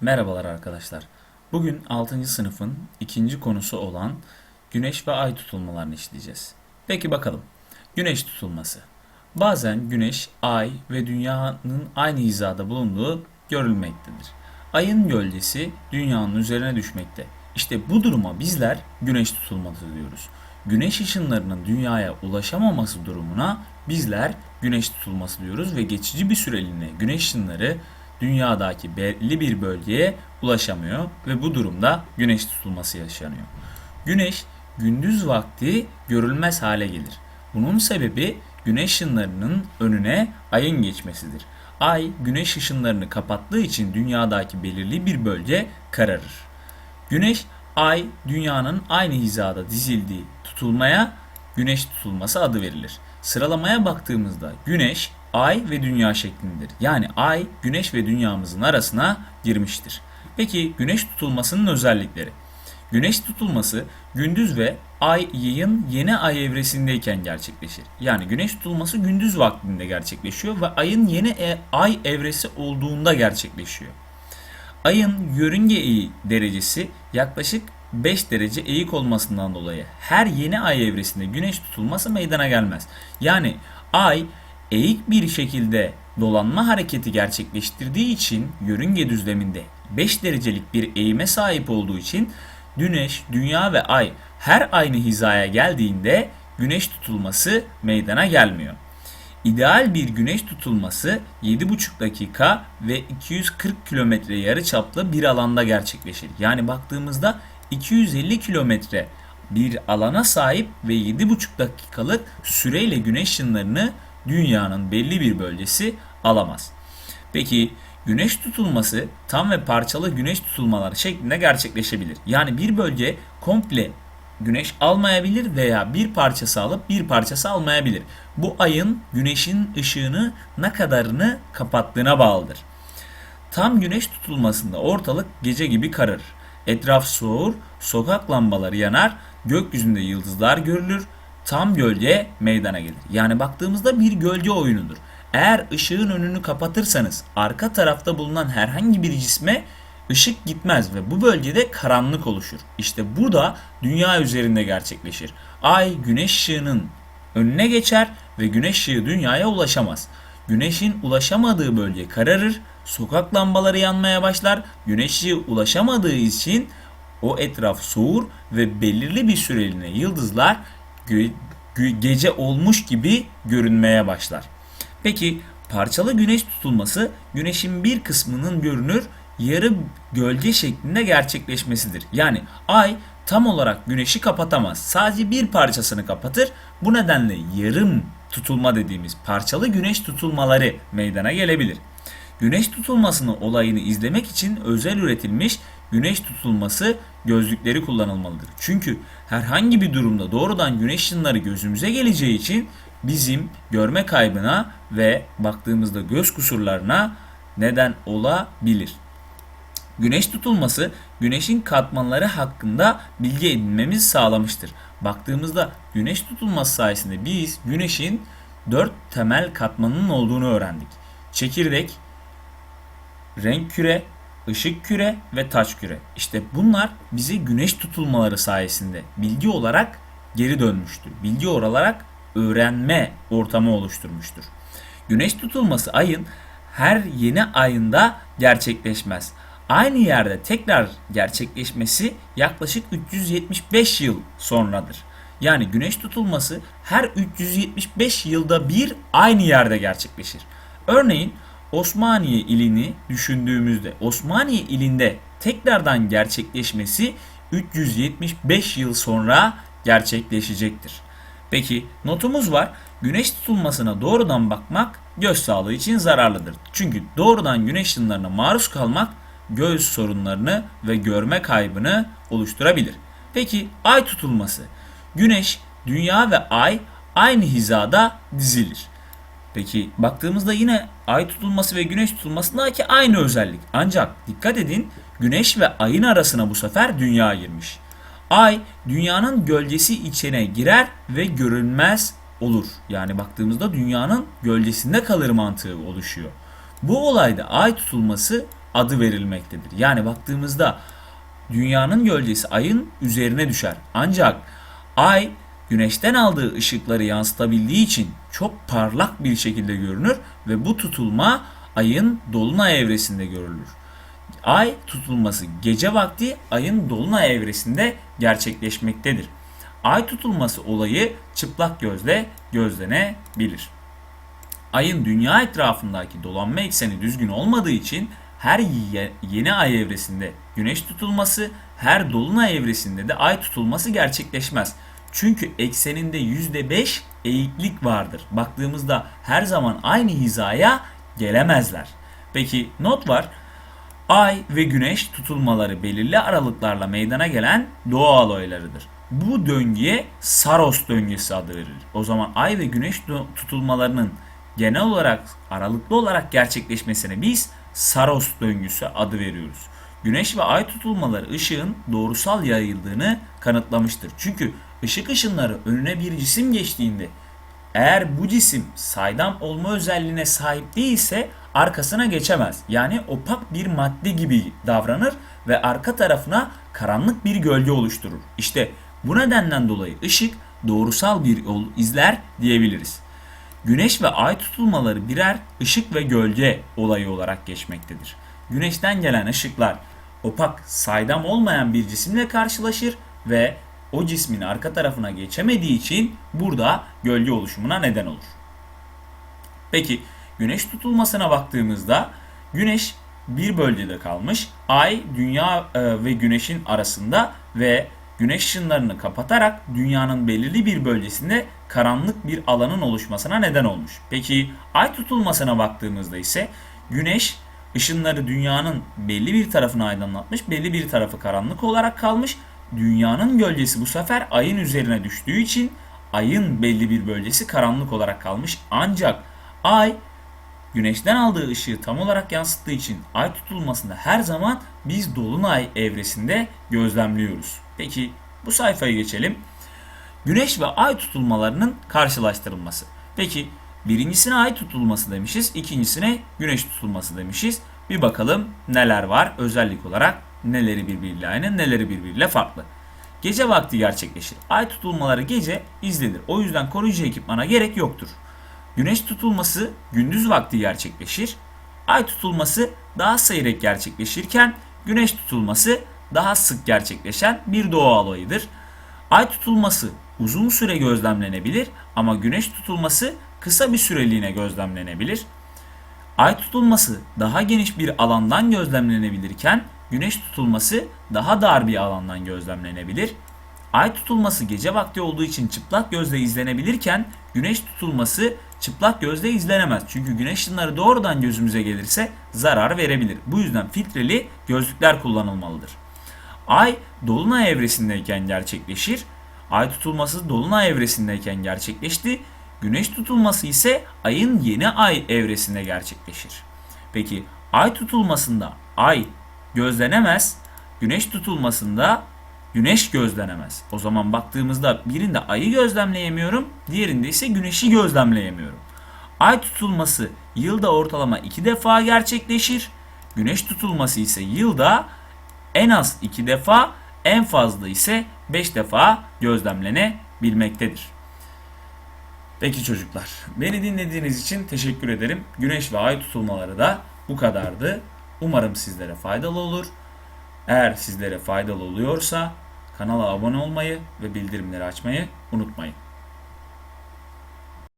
Merhabalar arkadaşlar. Bugün 6. sınıfın ikinci konusu olan güneş ve ay tutulmalarını işleyeceğiz. Peki bakalım. Güneş tutulması. Bazen güneş, ay ve dünyanın aynı hizada bulunduğu görülmektedir. Ayın gölgesi dünyanın üzerine düşmekte. İşte bu duruma bizler güneş tutulması diyoruz. Güneş ışınlarının dünyaya ulaşamaması durumuna bizler güneş tutulması diyoruz ve geçici bir süreliğine güneş ışınları dünyadaki belli bir bölgeye ulaşamıyor ve bu durumda güneş tutulması yaşanıyor. Güneş gündüz vakti görülmez hale gelir. Bunun sebebi güneş ışınlarının önüne ayın geçmesidir. Ay güneş ışınlarını kapattığı için dünyadaki belirli bir bölge kararır. Güneş, ay, dünyanın aynı hizada dizildiği tutulmaya güneş tutulması adı verilir. Sıralamaya baktığımızda güneş, ay ve dünya şeklindedir. Yani ay, güneş ve dünyamızın arasına girmiştir. Peki güneş tutulmasının özellikleri. Güneş tutulması gündüz ve ay yayın yeni ay evresindeyken gerçekleşir. Yani güneş tutulması gündüz vaktinde gerçekleşiyor ve ayın yeni e- ay evresi olduğunda gerçekleşiyor. Ayın yörünge eği derecesi yaklaşık 5 derece eğik olmasından dolayı her yeni ay evresinde güneş tutulması meydana gelmez. Yani ay eğik bir şekilde dolanma hareketi gerçekleştirdiği için yörünge düzleminde 5 derecelik bir eğime sahip olduğu için güneş, dünya ve ay her aynı hizaya geldiğinde güneş tutulması meydana gelmiyor. İdeal bir güneş tutulması 7,5 dakika ve 240 kilometre yarıçaplı bir alanda gerçekleşir. Yani baktığımızda 250 kilometre bir alana sahip ve 7,5 dakikalık süreyle güneş ışınlarını dünyanın belli bir bölgesi alamaz. Peki güneş tutulması tam ve parçalı güneş tutulmaları şeklinde gerçekleşebilir. Yani bir bölge komple güneş almayabilir veya bir parçası alıp bir parçası almayabilir. Bu ayın güneşin ışığını ne kadarını kapattığına bağlıdır. Tam güneş tutulmasında ortalık gece gibi kararır. Etraf soğur, sokak lambaları yanar, gökyüzünde yıldızlar görülür, tam gölge meydana gelir. Yani baktığımızda bir gölge oyunudur. Eğer ışığın önünü kapatırsanız arka tarafta bulunan herhangi bir cisme ışık gitmez ve bu bölgede karanlık oluşur. İşte bu da dünya üzerinde gerçekleşir. Ay güneş ışığının önüne geçer ve güneş ışığı dünyaya ulaşamaz. Güneşin ulaşamadığı bölge kararır, sokak lambaları yanmaya başlar. Güneş ışığı ulaşamadığı için o etraf soğur ve belirli bir süreliğine yıldızlar gece olmuş gibi görünmeye başlar. Peki parçalı güneş tutulması güneşin bir kısmının görünür yarı gölge şeklinde gerçekleşmesidir. Yani ay tam olarak güneşi kapatamaz. Sadece bir parçasını kapatır. Bu nedenle yarım tutulma dediğimiz parçalı güneş tutulmaları meydana gelebilir. Güneş tutulmasının olayını izlemek için özel üretilmiş güneş tutulması gözlükleri kullanılmalıdır. Çünkü herhangi bir durumda doğrudan güneş ışınları gözümüze geleceği için bizim görme kaybına ve baktığımızda göz kusurlarına neden olabilir. Güneş tutulması güneşin katmanları hakkında bilgi edinmemizi sağlamıştır. Baktığımızda güneş tutulması sayesinde biz güneşin dört temel katmanının olduğunu öğrendik. Çekirdek, renk küre, ışık küre ve taç küre. İşte bunlar bize güneş tutulmaları sayesinde bilgi olarak geri dönmüştür. Bilgi olarak öğrenme ortamı oluşturmuştur. Güneş tutulması ayın her yeni ayında gerçekleşmez. Aynı yerde tekrar gerçekleşmesi yaklaşık 375 yıl sonradır. Yani güneş tutulması her 375 yılda bir aynı yerde gerçekleşir. Örneğin Osmaniye ilini düşündüğümüzde Osmaniye ilinde tekrardan gerçekleşmesi 375 yıl sonra gerçekleşecektir. Peki notumuz var. Güneş tutulmasına doğrudan bakmak göz sağlığı için zararlıdır. Çünkü doğrudan güneş ışınlarına maruz kalmak göz sorunlarını ve görme kaybını oluşturabilir. Peki ay tutulması. Güneş, dünya ve ay aynı hizada dizilir. Peki baktığımızda yine ay tutulması ve güneş tutulmasındaki aynı özellik. Ancak dikkat edin güneş ve ayın arasına bu sefer dünya girmiş. Ay dünyanın gölgesi içine girer ve görünmez olur. Yani baktığımızda dünyanın gölgesinde kalır mantığı oluşuyor. Bu olayda ay tutulması adı verilmektedir. Yani baktığımızda dünyanın gölgesi ayın üzerine düşer. Ancak ay güneşten aldığı ışıkları yansıtabildiği için çok parlak bir şekilde görünür ve bu tutulma ayın dolunay evresinde görülür. Ay tutulması gece vakti ayın dolunay evresinde gerçekleşmektedir. Ay tutulması olayı çıplak gözle gözlenebilir. Ayın dünya etrafındaki dolanma ekseni düzgün olmadığı için her ye- yeni ay evresinde güneş tutulması, her dolunay evresinde de ay tutulması gerçekleşmez. Çünkü ekseninde %5 eğiklik vardır. Baktığımızda her zaman aynı hizaya gelemezler. Peki not var. Ay ve güneş tutulmaları belirli aralıklarla meydana gelen doğal olaylarıdır. Bu döngüye Saros döngüsü adı verilir. O zaman ay ve güneş tu- tutulmalarının genel olarak aralıklı olarak gerçekleşmesine biz Saros döngüsü adı veriyoruz. Güneş ve ay tutulmaları ışığın doğrusal yayıldığını kanıtlamıştır. Çünkü ışık ışınları önüne bir cisim geçtiğinde eğer bu cisim saydam olma özelliğine sahip değilse arkasına geçemez. Yani opak bir madde gibi davranır ve arka tarafına karanlık bir gölge oluşturur. İşte bu nedenden dolayı ışık doğrusal bir yol izler diyebiliriz. Güneş ve ay tutulmaları birer ışık ve gölge olayı olarak geçmektedir. Güneşten gelen ışıklar opak, saydam olmayan bir cisimle karşılaşır ve o cismin arka tarafına geçemediği için burada gölge oluşumuna neden olur. Peki güneş tutulmasına baktığımızda güneş bir bölgede kalmış. Ay dünya e, ve güneşin arasında ve güneş ışınlarını kapatarak dünyanın belirli bir bölgesinde karanlık bir alanın oluşmasına neden olmuş. Peki ay tutulmasına baktığımızda ise güneş ışınları dünyanın belli bir tarafını aydınlatmış, belli bir tarafı karanlık olarak kalmış. Dünyanın gölgesi bu sefer ayın üzerine düştüğü için ayın belli bir bölgesi karanlık olarak kalmış. Ancak ay güneşten aldığı ışığı tam olarak yansıttığı için ay tutulmasında her zaman biz dolunay evresinde gözlemliyoruz. Peki bu sayfaya geçelim. Güneş ve ay tutulmalarının karşılaştırılması. Peki birincisine ay tutulması demişiz, ikincisine güneş tutulması demişiz. Bir bakalım neler var özellik olarak neleri birbiriyle aynı, neleri birbiriyle farklı. Gece vakti gerçekleşir. Ay tutulmaları gece izlenir. O yüzden koruyucu ekipmana gerek yoktur. Güneş tutulması gündüz vakti gerçekleşir. Ay tutulması daha seyrek gerçekleşirken güneş tutulması daha sık gerçekleşen bir doğa olayıdır. Ay tutulması uzun süre gözlemlenebilir ama güneş tutulması kısa bir süreliğine gözlemlenebilir. Ay tutulması daha geniş bir alandan gözlemlenebilirken güneş tutulması daha dar bir alandan gözlemlenebilir. Ay tutulması gece vakti olduğu için çıplak gözle izlenebilirken güneş tutulması çıplak gözle izlenemez. Çünkü güneş ışınları doğrudan gözümüze gelirse zarar verebilir. Bu yüzden filtreli gözlükler kullanılmalıdır. Ay dolunay evresindeyken gerçekleşir. Ay tutulması dolunay evresindeyken gerçekleşti. Güneş tutulması ise ayın yeni ay evresinde gerçekleşir. Peki ay tutulmasında ay gözlenemez, güneş tutulmasında güneş gözlenemez. O zaman baktığımızda birinde ayı gözlemleyemiyorum, diğerinde ise güneşi gözlemleyemiyorum. Ay tutulması yılda ortalama 2 defa gerçekleşir. Güneş tutulması ise yılda en az 2 defa, en fazla ise 5 defa gözlemlenebilmektedir. Peki çocuklar, beni dinlediğiniz için teşekkür ederim. Güneş ve ay tutulmaları da bu kadardı. Umarım sizlere faydalı olur. Eğer sizlere faydalı oluyorsa kanala abone olmayı ve bildirimleri açmayı unutmayın.